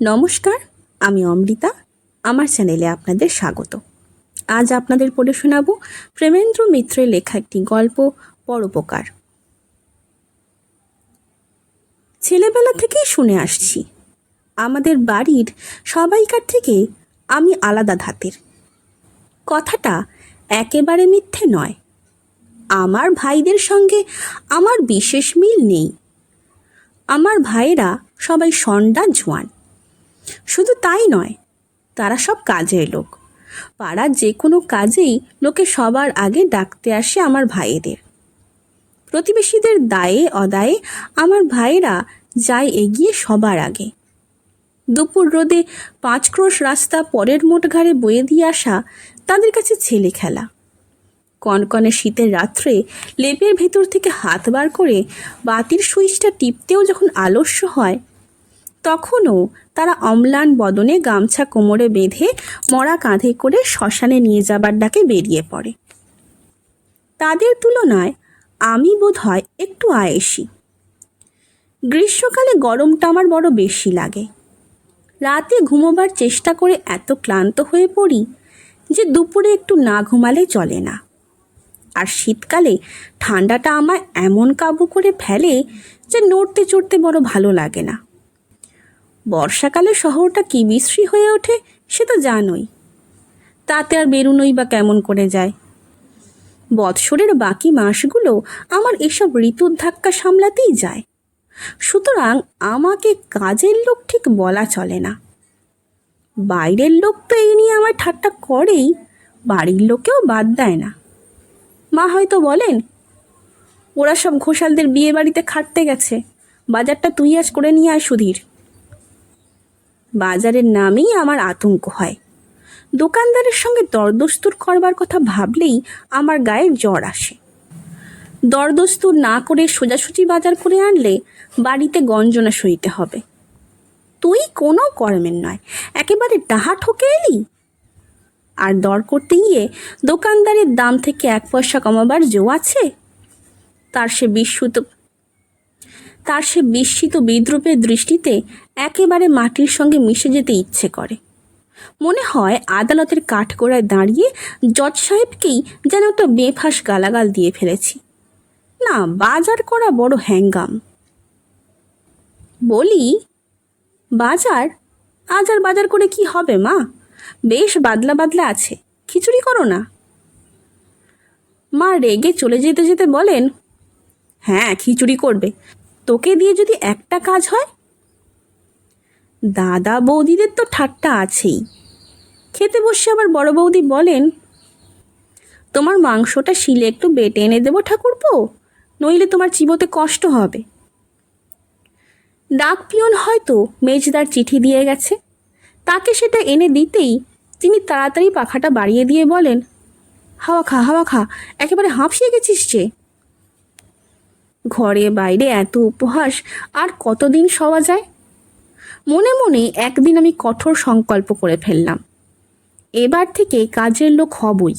নমস্কার, আমি অমৃতা। আমার চ্যানেলে আপনাদের স্বাগত। আজ আপনাদের পড়ে শোনাব প্রেমেন্দ্র মিত্রের লেখা একটি গল্প, পরোপকার। ছেলেবেলা থেকেই শুনে আসছি, আমাদের বাড়ির সবাইকার থেকে আমি আলাদা ধাতের। কথাটা একেবারে মিথ্যে নয়। আমার ভাইদের সঙ্গে আমার বিশেষ মিল নেই। আমার ভাইয়েরা সবাই সন্ডা জোয়ান। শুধু তাই নয়, তারা সব কাজের লোক। পাড়ার যে কোনো কাজেই লোকে সবার আগে ডাকতে আসে আমার ভাইয়েদের প্রতিবেশীদের দায়ে অদায়ে আমার ভাইয়েরা যায় এগিয়ে সবার আগে। দুপুর রোদে পাঁচ ক্রোশ রাস্তা পরের মোট ঘাড়ে বয়ে দিয়ে আসা তাদের কাছে ছেলে খেলা। কনকনে শীতের রাত্রে লেপের ভেতর থেকে হাত বার করে বাতির সুইচটা টিপতেও যখন আলস্য হয় তখনও তারা অম্লান বদনে গামছা কোমরে বেঁধে মরা কাঁধে করে শ্মশানে নিয়ে যাবার ডাকে বেরিয়ে পড়ে। তাদের তুলনায় আমি বোধ হয় একটু আয়েসি গ্রীষ্মকালে গরমটা আমার বড় বেশি লাগে। রাতে ঘুমোবার চেষ্টা করে এত ক্লান্ত হয়ে পড়ি যে দুপুরে একটু না ঘুমালে চলে না। আর শীতকালে ঠান্ডাটা আমায় এমন কাবু করে ফেলে যে নড়তে চড়তে বড় ভালো লাগে না। বর্ষাকালে শহরটা কি বিশ্রী হয়ে ওঠে, সে তো জানোই। তাতে আর বেরুনোই বা কেমন করে যায়? বৎসরের বাকি মাসগুলো আমার এসব ঋতুর ধাক্কা সামলাতেই যায়। সুতরাং আমাকে কাজের লোক ঠিক বলা চলে না। বাইরের লোক তো এই নিয়ে আমার ঠাট্টা করেই, বাড়ির লোকেও বাদ দেয় না। মা হয়তো বলেন, ওরা সব ঘোষালদের বিয়ে বাড়িতে খাটতে গেছে। বাজারটা তুই আজ করে নিয়ে আয় সুধীর। বাজারের নামেই আমার আতঙ্ক হয়। দোকানদারের সঙ্গে দরদস্তুর করবার কথা ভাবলেই আমার গায়ে জ্বর আসে। দরদস্তুর না করে সোজাসুজি বাজার করে আনলে বাড়িতে গঞ্জনা সইতে হবে। তুই কোনো কর্মের নয়, একেবারে ডাহা ঠকে এলি? আর দর করতে গিয়ে দোকানদারের দাম থেকে এক পয়সা কমাবার জো আছে? তার সে বিস্মিত তার সে বিস্মিত বিদ্রুপের দৃষ্টিতে একেবারে মাটির সঙ্গে মিশে যেতে ইচ্ছে করে। মনে হয় আদালতের কাঠগোড়ায় দাঁড়িয়ে জজ সাহেবকেই যেন একটা বেফাস গালাগাল দিয়ে ফেলেছি। না, বাজার করা বড় হ্যাঙ্গাম। বলি, বাজার? আজ আর বাজার করে কি হবে, মা? বেশ বাদলা বাদলা আছে, খিচুড়ি করো না। মা রেগে চলে যেতে যেতে বলেন হ্যাঁ খিচুড়ি করবে। তোকে দিয়ে যদি একটা কাজ হয়? দাদা বৌদিদের তো ঠাট্টা আছেই। খেতে বসে আবার বড় বৌদি বলেন, তোমার মাংসটা শিলে একটু বেটে এনে দেবো ঠাকুরপো, নইলে তোমার চিবোতে কষ্ট হবে। ডাক পিয়ন হয়তো মেজদার চিঠি দিয়ে গেছে। তাকে সেটা এনে দিতেই তিনি তাড়াতাড়ি পাখাটা বাড়িয়ে দিয়ে বলেন, হাওয়া খা হাওয়া খা, একেবারে হাঁফিয়ে গেছিস যে। ঘরে বাইরে এত উপহাস, আর কতদিন সওয়া যায়? মনে মনে একদিন আমি কঠোর সংকল্প করে ফেললাম। এবার থেকে কাজের লোক হবই।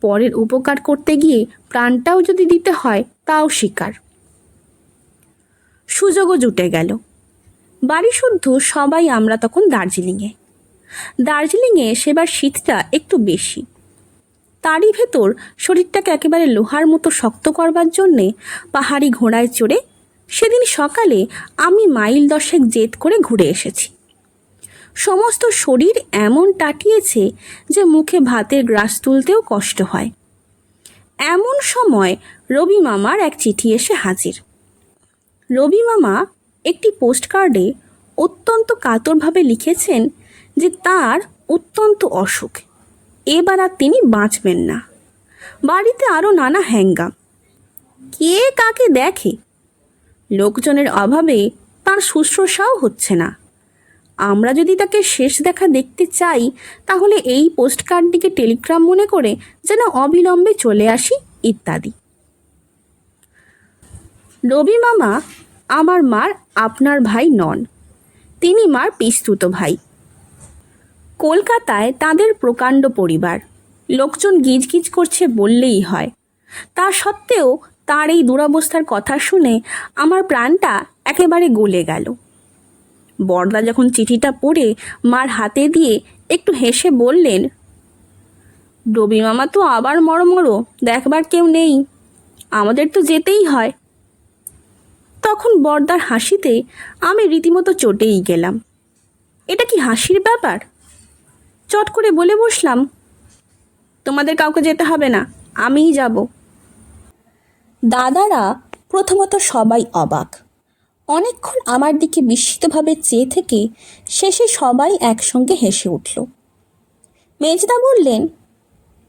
পরের উপকার করতে গিয়ে প্রাণটাও যদি দিতে হয়, তাও স্বীকার সুযোগও জুটে গেল। বাড়ি শুদ্ধ সবাই আমরা তখন দার্জিলিংয়ে। দার্জিলিংয়ে সেবার শীতটা একটু বেশি। তারই ভেতর শরীরটাকে একেবারে লোহার মতো শক্ত করবার জন্যে পাহাড়ি ঘোড়ায় চড়ে সেদিন সকালে আমি মাইল দশেক জেদ করে ঘুরে এসেছি। সমস্ত শরীর এমন টাটিয়েছে যে মুখে ভাতের গ্রাস তুলতেও কষ্ট হয়। এমন সময় রবি মামার এক চিঠি এসে হাজির। রবি মামা একটি পোস্টকার্ডে অত্যন্ত কাতরভাবে লিখেছেন যে তার অত্যন্ত অসুখ। এবার আর তিনি বাঁচবেন না। বাড়িতে আরও নানা হ্যাঙ্গাম। কে কাকে দেখে? লোকজনের অভাবে তার শুশ্রূষাও হচ্ছে না। আমরা যদি তাকে শেষ দেখা দেখতে চাই, তাহলে এই পোস্টকার্ডটিকে টেলিগ্রাম মনে করে যেন অবিলম্বে চলে আসি, ইত্যাদি। রবি মামা আমার মার আপনার ভাই নন। তিনি মার পিস্তুত ভাই। কলকাতায় তাদের প্রকাণ্ড পরিবার। লোকজন গিজগিজ করছে বললেই হয়। তা সত্ত্বেও তার এই দুরবস্থার কথা শুনে আমার প্রাণটা একেবারে গলে গেল। বড়দা যখন চিঠিটা পড়ে মার হাতে দিয়ে একটু হেসে বললেন, রবি মামা তো আবার মরো মরো দেখবার কেউ নেই। আমাদের তো যেতেই হয়। তখন বর্দার হাসিতে আমি রীতিমতো চটেই গেলাম। এটা কি হাসির ব্যাপার? চট করে বলে বসলাম, তোমাদের কাউকে যেতে হবে না, আমিই যাব। দাদারা প্রথমত সবাই অবাক। অনেকক্ষণ আমার দিকে বিস্মিতভাবে চেয়ে থেকে শেষে সবাই একসঙ্গে হেসে উঠল। মেজদা বললেন,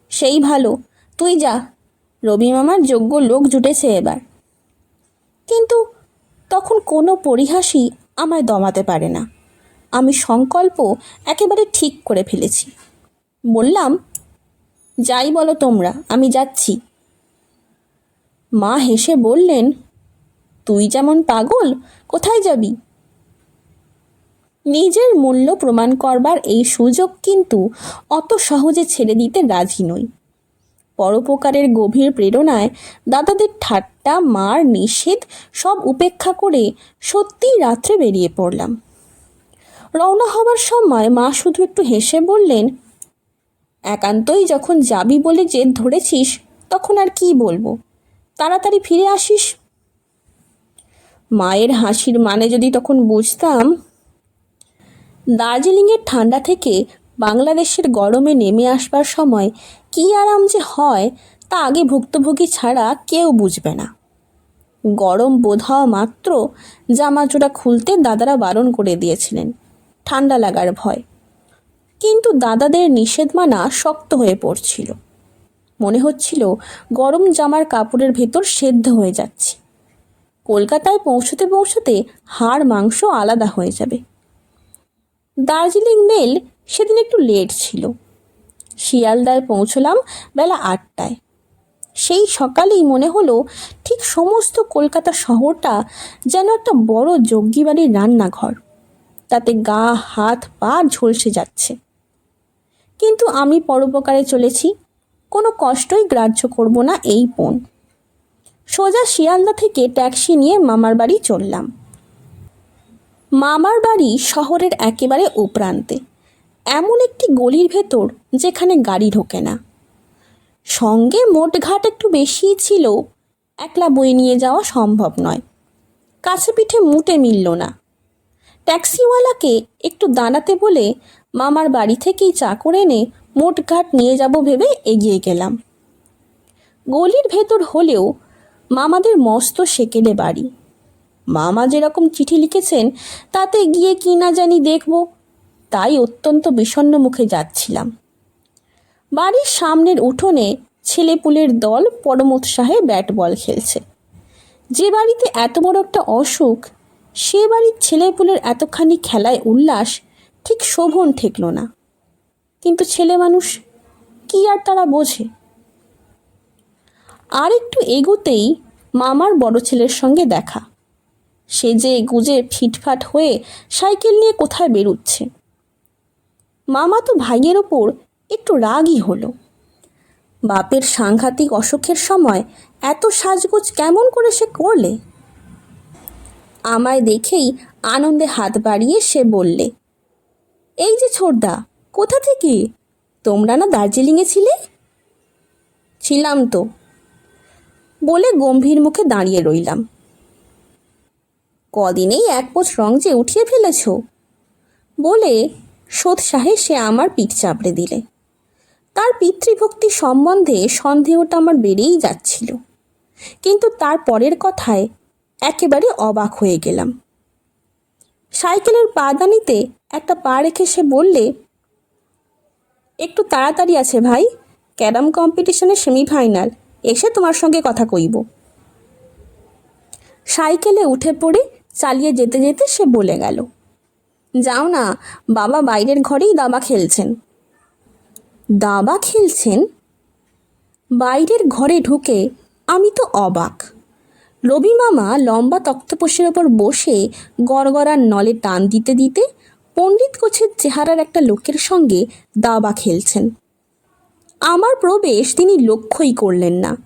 সেই ভালো, তুই যা, রবি মামার যোগ্য লোক জুটেছে এবার। কিন্তু তখন কোনো পরিহাসই আমায় দমাতে পারে না। আমি সংকল্প একেবারে ঠিক করে ফেলেছি। বললাম, যাই বলো তোমরা, আমি যাচ্ছি। মা হেসে বললেন, তুই যেমন পাগল, কোথায় যাবি? নিজের মূল্য প্রমাণ করবার এই সুযোগ কিন্তু অত সহজে ছেড়ে দিতে রাজি নই। পরোপকারের গভীর প্রেরণায় দাদাদের ঠাট্টা, মার নিষেধ সব উপেক্ষা করে সত্যিই রাত্রে বেরিয়ে পড়লাম। রওনা হবার সময় মা শুধু একটু হেসে বললেন, একান্তই যখন যাবি বলে জেদ ধরেছিস, তখন আর কি বলব? তাড়াতাড়ি ফিরে আসিস? মায়ের হাসির মানে যদি তখন বুঝতাম, দার্জিলিংয়ের ঠান্ডা থেকে বাংলাদেশের গরমে নেমে আসবার সময় কী আরাম যে হয়, তা আগে ভুক্তভোগী ছাড়া কেউ বুঝবে না। গরম বোধ হওয়া মাত্র জামাচোরা খুলতে দাদারা বারণ করে দিয়েছিলেন। ঠান্ডা লাগার ভয়। কিন্তু দাদাদের নিষেধ মানা শক্ত হয়ে পড়ছিল। মনে হচ্ছিল গরম জামার কাপড়ের ভেতর সেদ্ধ হয়ে যাচ্ছে। কলকাতায় পৌঁছতে পৌঁছতে হাড় মাংস আলাদা হয়ে যাবে। দার্জিলিং মেল সেদিন একটু লেট ছিল। শিয়ালদায় পৌঁছলাম বেলা আটটায়। সেই সকালেই মনে হলো ঠিক সমস্ত কলকাতা শহরটা যেন একটা বড় যজ্ঞিবাড়ির রান্নাঘর। তাতে গা, হাত, পা ঝলসে যাচ্ছে। কিন্তু আমি পরোপকারে চলেছি, কোনো কষ্টই গ্রাহ্য করব না এই পণ সোজা শিয়ালদা থেকে ট্যাক্সি নিয়ে মামার বাড়ি চললাম। মামার বাড়ি শহরের একেবারে উপরান্তে এমন একটি গলির ভেতর যেখানে গাড়ি ঢোকে না। সঙ্গে মোটঘাট একটু বেশিই ছিল, একলা বই নিয়ে যাওয়া সম্ভব নয়। কাছে পিঠে মুটে মিলল না। ট্যাক্সিওয়ালাকে একটু দাঁড়াতে বলে, মামার বাড়ি থেকেই চা করে এনে মোটঘাট নিয়ে যাব ভেবে এগিয়ে গেলাম। গলির ভেতর হলেও মামাদের মস্ত সেকেলে বাড়ি। মামা যেরকম চিঠি লিখেছেন, তাতে গিয়ে কি না জানি দেখব। তাই অত্যন্ত বিষণ্ণ মুখে যাচ্ছিলাম। বাড়ির সামনের উঠোনে ছেলেপুলের দল পরম উৎসাহে ব্যাট বল খেলছে। যে বাড়িতে এত বড় একটা অসুখ সে বাড়ির ছেলেপুলের এতখানি খেলায় উল্লাস ঠিক শোভন ঠেকল না। কিন্তু ছেলে মানুষ কি আর তারা বোঝে? আর একটু এগোতেই মামার বড় ছেলের সঙ্গে দেখা। সে যে গুজে ফিটফাট হয়ে সাইকেল নিয়ে কোথায় বেরুচ্ছে? মামা তো ভাইয়ের ওপর একটু রাগই হলো। বাপের সাংঘাতিক অসুখের সময় এত সাজগোজ কেমন করে সে করলে? আমায় দেখেই আনন্দে হাত বাড়িয়ে সে বললে, এই যে ছোটদা, কোথা থেকে? তোমরা না দার্জিলিংয়ে ছিলে? ছিলাম তো। বলে গম্ভীর মুখে দাঁড়িয়ে রইলাম। কদিনেই এক পোচ রং যে উঠিয়ে ফেলেছ? বলে সোৎসাহে সে আমার পিঠ চাপড়ে দিলে। তার পিতৃভক্তি সম্বন্ধে সন্দেহটা আমার বেড়েই যাচ্ছিল। কিন্তু তার পরের কথায় একেবারে অবাক হয়ে গেলাম। সাইকেলের পাদানিতে একটা পা রেখে সে বললে, একটু তাড়াতাড়ি আছে ভাই, ক্যারাম কম্পিটিশনের সেমিফাইনাল, এসে তোমার সঙ্গে কথা কইব। সাইকেলে উঠে পড়ে চালিয়ে যেতে যেতে সে বলে গেল, যাও না, বাবা বাইরের ঘরেই দাবা খেলছেন। দাবা খেলছেন? বাইরের ঘরে ঢুকে আমি তো অবাক। রবি মামা লম্বা তক্তপোষের ওপর বসে গড়গড়ার নলে টান দিতে দিতে পণ্ডিত কোছের চেহারার একটা লোকের সঙ্গে দাবা খেলছেন। আমার প্রবেশ তিনি লক্ষ্যই করলেন না।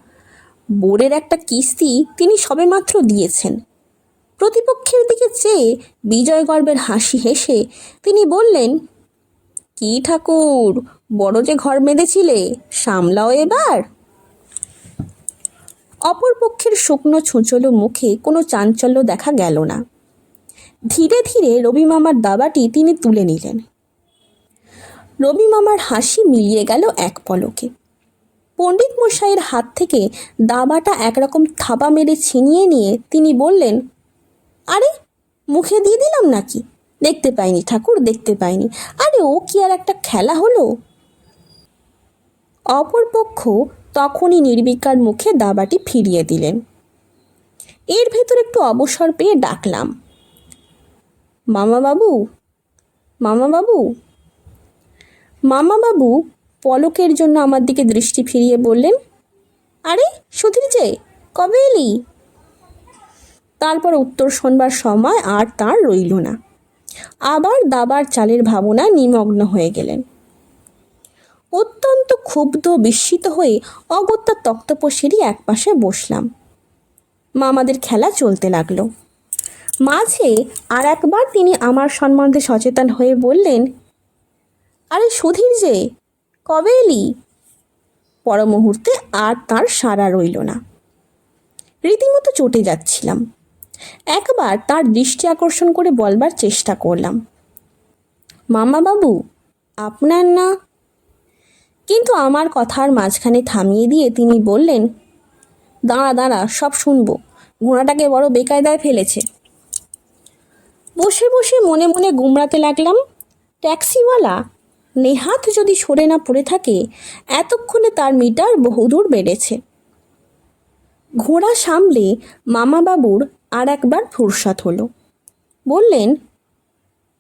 বোর্ডের একটা কিস্তি তিনি সবেমাত্র দিয়েছেন। প্রতিপক্ষের দিকে চেয়ে বিজয় গর্বের হাসি হেসে তিনি বললেন, কি ঠাকুর, বড় যে ঘর বেঁধেছিলে, সামলাও এবার। অপর পক্ষের শুকনো ছুঁচলো মুখে কোনো চাঞ্চল্য দেখা গেল না। ধীরে ধীরে রবি মামার দাবাটি তিনি তুলে নিলেন। রবি মামার হাসি মিলিয়ে গেল এক পলকে। পণ্ডিত মশাইয়ের হাত থেকে দাবাটা একরকম থাবা মেরে ছিনিয়ে নিয়ে তিনি বললেন, আরে, মুখে দিয়ে দিলাম নাকি? দেখতে পাইনি ঠাকুর, দেখতে পাইনি। আরে, ও কি আর একটা খেলা হলো? অপরপক্ষ তখনই নির্বিকার মুখে দাবাটি ফিরিয়ে দিলেন। এর ভেতর একটু অবসর পেয়ে ডাকলাম। মামা বাবু মামা বাবু মামা পলকের জন্য আমার দিকে দৃষ্টি ফিরিয়ে বললেন, আরে সুধীর যে, কবে এলি? তারপর উত্তর শোনবার সময় আর তার রইল না। আবার দাবার চালের ভাবনায় নিমগ্ন হয়ে গেলেন। অত্যন্ত ক্ষুব্ধ বিস্মিত হয়ে অগত্যা তক্তপোষেরই একপাশে বসলাম। মামাদের খেলা চলতে লাগল। মাঝে আর একবার তিনি আমার সম্বন্ধে সচেতন হয়ে বললেন, আরে সুধীর যে, কবে এলি? পর মুহূর্তে আর তার সারা রইল না। রীতিমতো চটে যাচ্ছিলাম। একবার তার দৃষ্টি আকর্ষণ করে বলবার চেষ্টা করলাম মামা বাবু আপনার না কিন্তু আমার কথার মাঝখানে থামিয়ে দিয়ে তিনি বললেন, দাঁড়া দাঁড়া, সব শুনব। ঘোড়াটাকে বড় বেকায়দায় ফেলেছে। বসে বসে মনে মনে গুমরাতে লাগলাম, ট্যাক্সিওয়ালা, নেহাত যদি সরে না পড়ে থাকে, এতক্ষণে তার মিটার বহুদূর বেড়েছে। ঘোড়া সামলে মামাবাবুর আর একবার ফুরসত হলো। বললেন,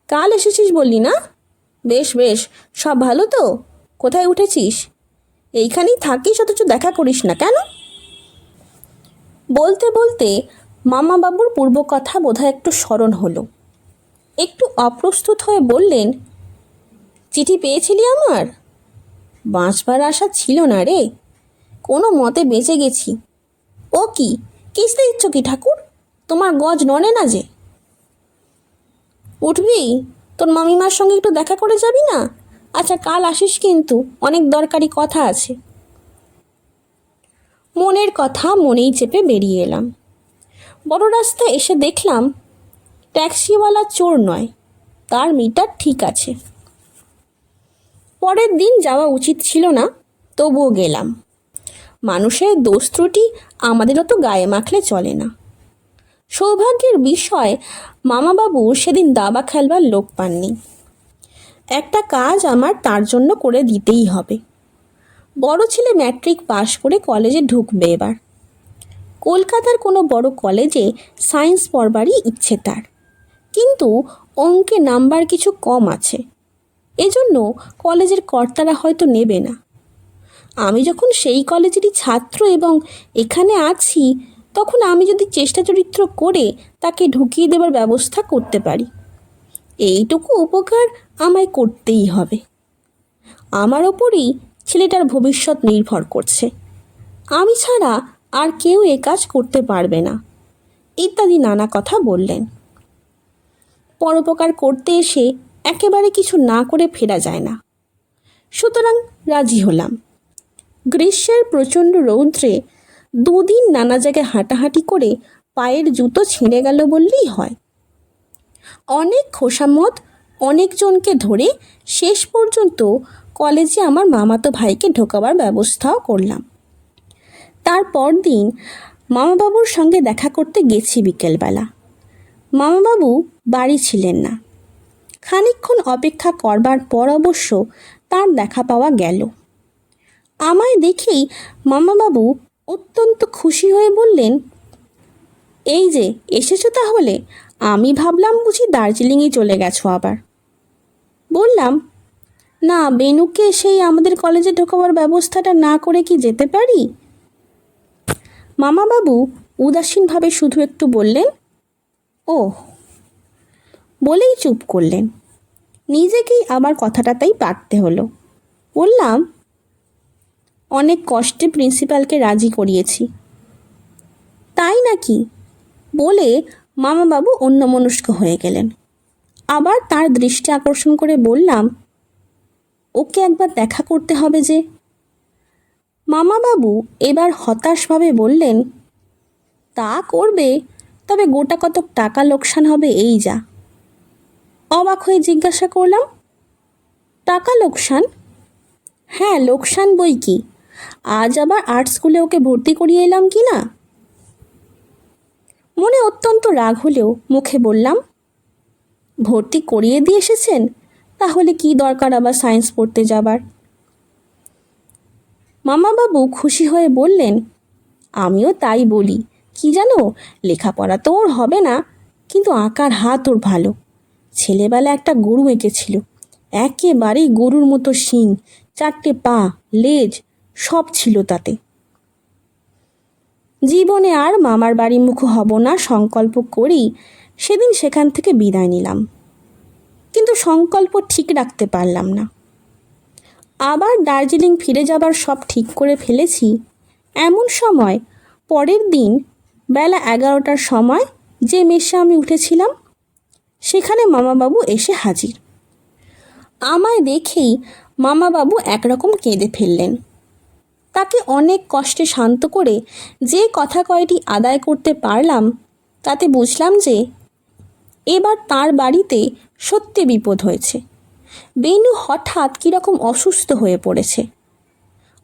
কাল এসেছিস বললি না? বেশ বেশ, সব ভালো তো? কোথায় উঠেছিস? এইখানেই থাকিস, অথচ দেখা করিস না, কেন? বলতে বলতে মামাবাবুর পূর্ব কথা বোধহয় একটু স্মরণ হলো। একটু অপ্রস্তুত হয়ে বললেন, চিঠি পেয়েছিলি আমার? বাঁচবার আশা ছিল না রে। কোনো মতে বেঁচে গেছি। ও কি? কিস্তে দিচ্ছ কি ঠাকুর? তোমার গজ ননে না যে? উঠবি? তোর মামিমার সঙ্গে একটু দেখা করে যাবি না? আচ্ছা কাল আসিস কিন্তু। অনেক দরকারি কথা আছে। মনের কথা মনেই চেপে বেরিয়ে এলাম। বড় রাস্তায় এসে দেখলাম, ট্যাক্সিওয়ালা চোর নয়, তার মিটার ঠিক আছে। পরের দিন যাওয়া উচিত ছিল না, তবুও গেলাম। মানুষের দোষ ত্রুটি আমাদের অত গায়ে মাখলে চলে না। সৌভাগ্যের বিষয়, মামাবাবু সেদিন দাবা খেলবার লোক পাননি। একটা কাজ আমার তার জন্য করে দিতেই হবে। বড় ছেলে ম্যাট্রিক পাশ করে কলেজে ঢুকবে এবার। কলকাতার কোনো বড় কলেজে সায়েন্স পড়বারই ইচ্ছে তার। কিন্তু অঙ্কে নাম্বার কিছু কম আছে। এজন্য কলেজের কর্তারা হয়তো নেবে না। আমি যখন সেই কলেজেরই ছাত্র এবং এখানে আছি, তখন আমি যদি চেষ্টা চরিত্র করে তাকে ঢুকিয়ে দেবার ব্যবস্থা করতে পারি। এইটুকু উপকার আমায় করতেই হবে। আমার ওপরই ছেলেটার ভবিষ্যৎ নির্ভর করছে। আমি ছাড়া আর কেউ এ কাজ করতে পারবে না, ইত্যাদি নানা কথা বললেন। পরোপকার করতে এসে একেবারে কিছু না করে ফেরা যায় না। সুতরাং রাজি হলাম। গ্রীষ্মের প্রচণ্ড রৌদ্রে দুদিন নানা জায়গায় হাঁটাহাঁটি করে পায়ের জুতো ছিঁড়ে গেল বললেই হয়। অনেক খোসামত অনেকজনকে ধরে শেষ পর্যন্ত কলেজে আমার মামাতো ভাইকে ঢোকাবার ব্যবস্থাও করলাম। তারপর দিন মামাবাবুর সঙ্গে দেখা করতে গেছি বিকেলবেলা। মামাবাবু বাড়ি ছিলেন না। খানিকক্ষণ অপেক্ষা করবার পর অবশ্য তার দেখা পাওয়া গেল। আমায় দেখেই মামাবাবু অত্যন্ত খুশি হয়ে বললেন, এই যে, এসেছ তাহলে? আমি ভাবলাম বুঝি দার্জিলিংয়ে চলে গেছো আবার। বললাম, না, বেনুকে সেই আমাদের কলেজে ঢোকাবার ব্যবস্থাটা না করে কি যেতে পারি? মামাবাবু উদাসীনভাবে শুধু একটু বললেন ও বলেই চুপ করলেন। নিজেকেই আবার কথাটা তাই পারতে হলো। বললাম, অনেক কষ্টে প্রিন্সিপালকে রাজি করিয়েছি। তাই নাকি? বলে মামাবাবু অন্যমনস্ক হয়ে গেলেন। আবার তার দৃষ্টি আকর্ষণ করে বললাম, ওকে একবার দেখা করতে হবে যে। মামাবাবু এবার হতাশভাবে বললেন, তা করবে, তবে গোটা কতক টাকা লোকসান হবে এই যা। অবাক হয়ে জিজ্ঞাসা করলাম, টাকা লোকসান? হ্যাঁ লোকসান বই কি? আজ আবার আর্ট স্কুলে ওকে ভর্তি করিয়ে এলাম কি না? মনে অত্যন্ত রাগ হলেও মুখে বললাম, ভর্তি করিয়ে দিয়ে এসেছেন? তাহলে কি দরকার আবার সায়েন্স পড়তে যাবার? মামাবাবু খুশি হয়ে বললেন, আমিও তাই বলি। কি জানো, লেখাপড়া তো ওর হবে না, কিন্তু আঁকার হাত ওর ভালো। ছেলেবেলা একটা গরু এঁকেছিল, একেবারেই গরুর মতো শিং, চারটে পা, লেজ, সব ছিল তাতে। জীবনে আর মামার বাড়ি মুখ হব না, সংকল্প করেই সেদিন সেখান থেকে বিদায় নিলাম। কিন্তু সংকল্প ঠিক রাখতে পারলাম না। আবার দার্জিলিং ফিরে যাবার সব ঠিক করে ফেলেছি। এমন সময়, পরের দিন বেলা এগারোটার সময় যে মেশে আমি উঠেছিলাম, সেখানে মামাবাবু এসে হাজির। আমায় দেখেই মামাবাবু একরকম কেঁদে ফেললেন। অনেক কষ্টে শান্ত করে যে কথা কয়টি আদায় করতে পারলাম, তাতে বুঝলাম যে এবার তার বাড়িতে সত্যি বিপদ হয়েছে। বেনু হঠাৎ কীরকম অসুস্থ হয়ে পড়েছে।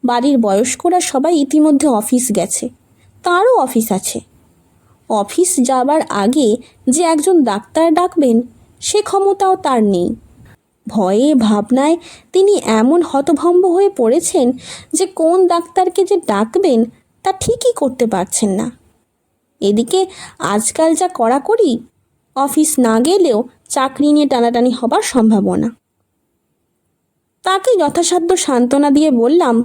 বাড়ির বয়স্করা সবাই ইতিমধ্যে অফিস গেছে, তারও অফিস আছে। অফিস যাবার আগে যে একজন ডাক্তার ডাকবেন, সে ক্ষমতাও তার নেই। ভয়ে, ভাবনায় তিনি এমন হতভম্ব হয়ে পড়েছেন যে কোন ডাক্তারকে যে ডাকবেন তা ঠিকই করতে পারছেন না। এদিকে আজকাল যা কড়াকড়ি, অফিস না গেলেও চাকরি নিয়ে টানাটানি হবার সম্ভাবনা। তাকে যথাসাধ্য সান্ত্বনা দিয়ে বললাম,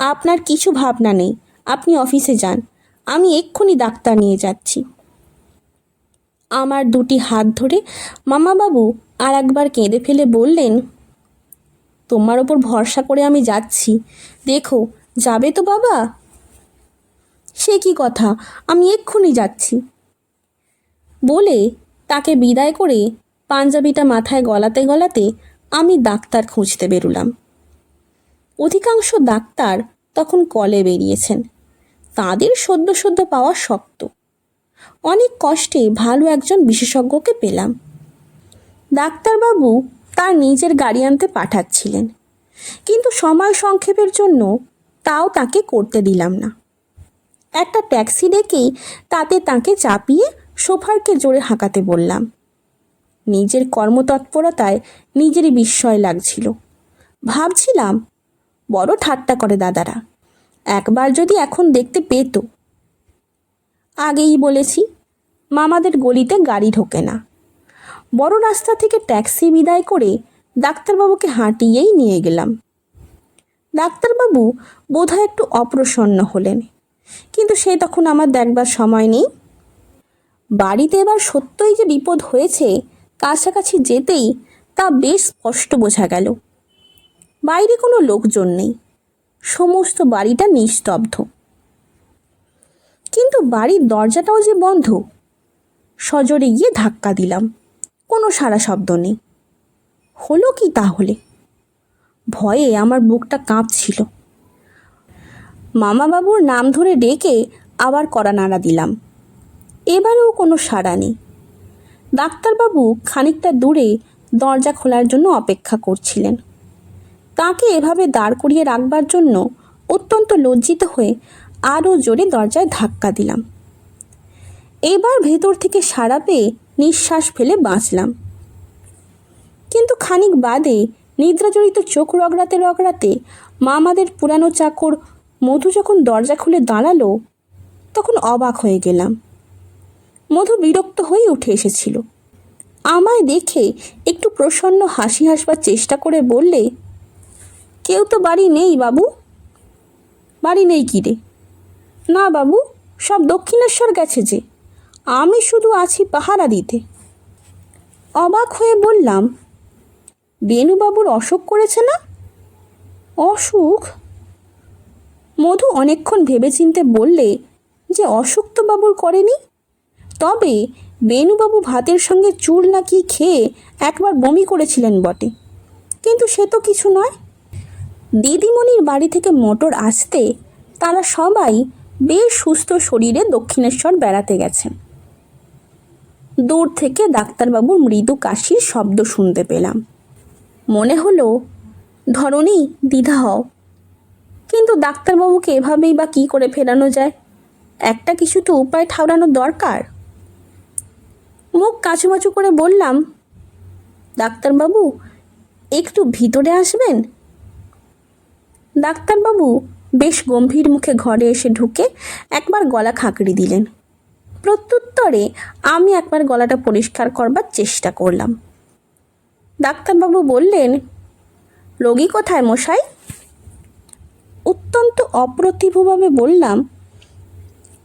আপনার কিছু ভাবনা নেই, আপনি অফিসে যান, আমি এক্ষুনি ডাক্তার নিয়ে যাচ্ছি। আমার দুটি হাত ধরে মামাবাবু আর একবার কেঁদে ফেলে বললেন, তোমার ওপর ভরসা করে আমি যাচ্ছি। দেখো, যাবে তো বাবা? সে কি কথা? আমি এক্ষুনি যাচ্ছি। বলে তাকে বিদায় করে পাঞ্জাবিটা মাথায় গলাতে গলাতে আমি ডাক্তার খুঁজতে বেরুলাম। অধিকাংশ ডাক্তার তখন কলে বেরিয়েছেন। তাদের সদ্য সদ্য পাওয়া শক্ত। অনেক কষ্টে ভালো একজন বিশেষজ্ঞকে পেলাম। ডাক্তারবাবু তার নিজের গাড়ি আনতে পাঠাচ্ছিলেন। কিন্তু সময় সংক্ষেপের জন্য তাও তাকে করতে দিলাম না। একটা ট্যাক্সি ডেকেই তাতে তাকে চাপিয়ে সোফারকে জোরে হাঁকাতে বললাম। নিজের কর্মতৎপরতায় নিজেরই বিস্ময় লাগছিল। ভাবছিলাম, বড় ঠাট্টা করে দাদারা, একবার যদি এখন দেখতে পেত। আগেই বলেছি, মামাদের গলিতে গাড়ি ঢোকে না। বড় রাস্তা থেকে ট্যাক্সি বিদায় করে ডাক্তারবাবুকে হাঁটিয়েই নিয়ে গেলাম। ডাক্তারবাবু বোধহয় একটু অপ্রসন্ন হলেন। কিন্তু সে তখন আমার দেখবার সময় নেই। বাড়িতে এবার সত্যই যে বিপদ হয়েছে, কাছাকাছি যেতেই তা বেশ স্পষ্ট বোঝা গেল। বাইরে কোনো লোকজন নেই। সমস্ত বাড়িটা নিস্তব্ধ। কিন্তু বাড়ির দরজাটাও যে বন্ধ, সজোরে গিয়ে ধাক্কা দিলাম। কোনো সারা শব্দ নেই। হলো কি তাহলে? ভয়ে আমার বুকটা কাঁপছিল। মামাবাবুর নাম ধরে ডেকে আবার কড়া নাড়া দিলাম। এবারেও কোনো সাড়া নেই। ডাক্তারবাবু খানিকটা দূরে দরজা খোলার জন্য অপেক্ষা করছিলেন। তাকে এভাবে দাঁড় করিয়ে রাখবার জন্য অত্যন্ত লজ্জিত হয়ে আরও জোরে দরজায় ধাক্কা দিলাম। এবার ভেতর থেকে সাড়া পেয়ে নিঃশ্বাস ফেলে বাঁচলাম। কিন্তু খানিক বাদে নিদ্রাজড়িত চোখ রগড়াতে রগড়াতে মামাদের পুরানো চাকর মধু যখন দরজা খুলে দাঁড়াল, তখন অবাক হয়ে গেলাম। মধু বিরক্ত হয়ে উঠে এসেছিল। আমায় দেখে একটু প্রসন্ন হাসি হাসবার চেষ্টা করে বললে, কেউ তো বাড়ি নেই বাবু? বাড়ি নেই কি রে? না বাবু, সব দক্ষিণেশ্বর গেছে যে। আমি শুধু আছি পাহারা দিতে। অবাক হয়ে বললাম বেনুবাবুর অসুখ করেছে না? অসুখ? মধু অনেকক্ষণ ভেবেচিন্তে বললে যে অসুখ তো বাবুর করেনি। তবে বেনুবাবু ভাতের সঙ্গে চুল নাকি খেয়ে একবার বমি করেছিলেন বটে। কিন্তু সে তো কিছু নয়। দিদিমণির বাড়ি থেকে মোটর আসতে তারা সবাই বেশ সুস্থ শরীরে দক্ষিণেশ্বর বেড়াতে গেছেন। দূর থেকে ডাক্তারবাবুর মৃদু কাশির শব্দ শুনতে পেলাম। মনে হলো ধরনী দ্বিধা হও। কিন্তু ডাক্তারবাবুকে এভাবেই বা কী করে ফেরানো যায়? একটা কিছু তো উপায় ঠাউরানো দরকার। মুখ কাছুমাচু করে বললাম, ডাক্তারবাবু, একটু ভিতরে আসবেন? ডাক্তারবাবু বেশ গম্ভীর মুখে ঘরে এসে ঢুকে একবার গলা খাঁকড়ি দিলেন। প্রত্যুত্তরে আমি একবার গলাটা পরিষ্কার করবার চেষ্টা করলাম। ডাক্তারবাবু বললেন, রোগী কোথায় মশাই? অত্যন্ত অপ্রতিভভাবে বললাম,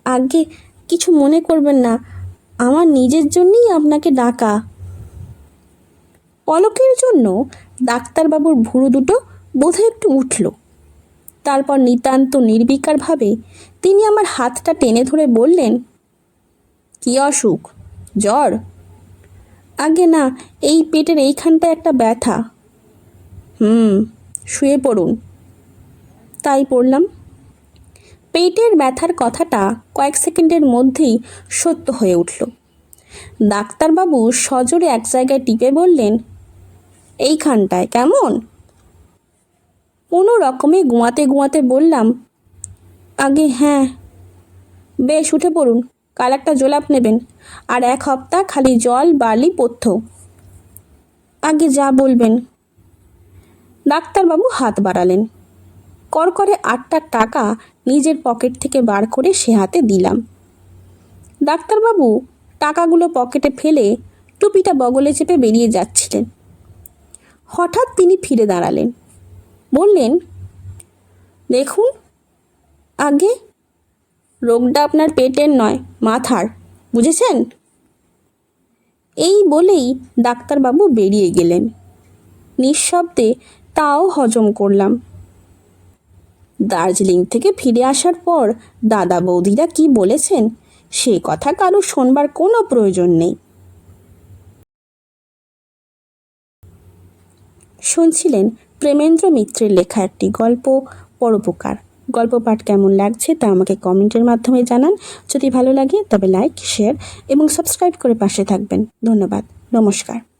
আগে কিছু মনে করবেন না, আমার নিজের জন্যই আপনাকে ডাকা। পলকের জন্য ডাক্তারবাবুর ভুরু দুটো বোধহয় একটু উঠল। তারপর নিতান্ত নির্বিকারভাবে তিনি আমার হাতটা টেনে ধরে বললেন কি অসুখ? জ্বর? আগে না, এই পেটের এইখানটা একটা ব্যথা। হুম, শুয়ে পড়ুন। তাই পড়লাম। পেটের ব্যথার কথাটা কয়েক সেকেন্ডের মধ্যেই সত্য হয়ে উঠল। ডাক্তারবাবু সজোরে এক জায়গায় টিপে বললেন, এইখানটায়, কেমন? কোনো রকমে ঘুমাতে ঘুমাতে বললাম, আগে হ্যাঁ বেশ, উঠে পড়ুন। কাল একটা জোলাপ নেবেন। আর এক হপ্তাহ খালি জল, বার্লি পথ্য আগে যা বলবেন। ডাক্তারবাবু হাত বাড়ালেন। করকরে আটটা টাকা নিজের পকেট থেকে বার করে সে হাতে দিলাম। ডাক্তারবাবু টাকাগুলো পকেটে ফেলে টুপিটা বগলে চেপে বেরিয়ে যাচ্ছিলেন। হঠাৎ তিনি ফিরে দাঁড়ালেন। বললেন, দেখুন, আগে রোগটা আপনার পেটের নয়, মাথার। বুঝেছেন? এই বলেই ডাক্তারবাবু বেরিয়ে গেলেন। নিঃশব্দে তাও হজম করলাম। দার্জিলিং থেকে ফিরে আসার পর দাদা বৌদিরা কি বলেছেন, সে কথা কারও শোনবার কোনো প্রয়োজন নেই। শুনছিলেন প্রেমেন্দ্র মিত্রের লেখা একটি গল্প, পরোপকার। গল্প পাঠ কেমন লাগছে তা আমাকে কমেন্টের মাধ্যমে জানান। যদি ভালো লাগে তবে লাইক, শেয়ার এবং সাবস্ক্রাইব করে পাশে থাকবেন। ধন্যবাদ। নমস্কার।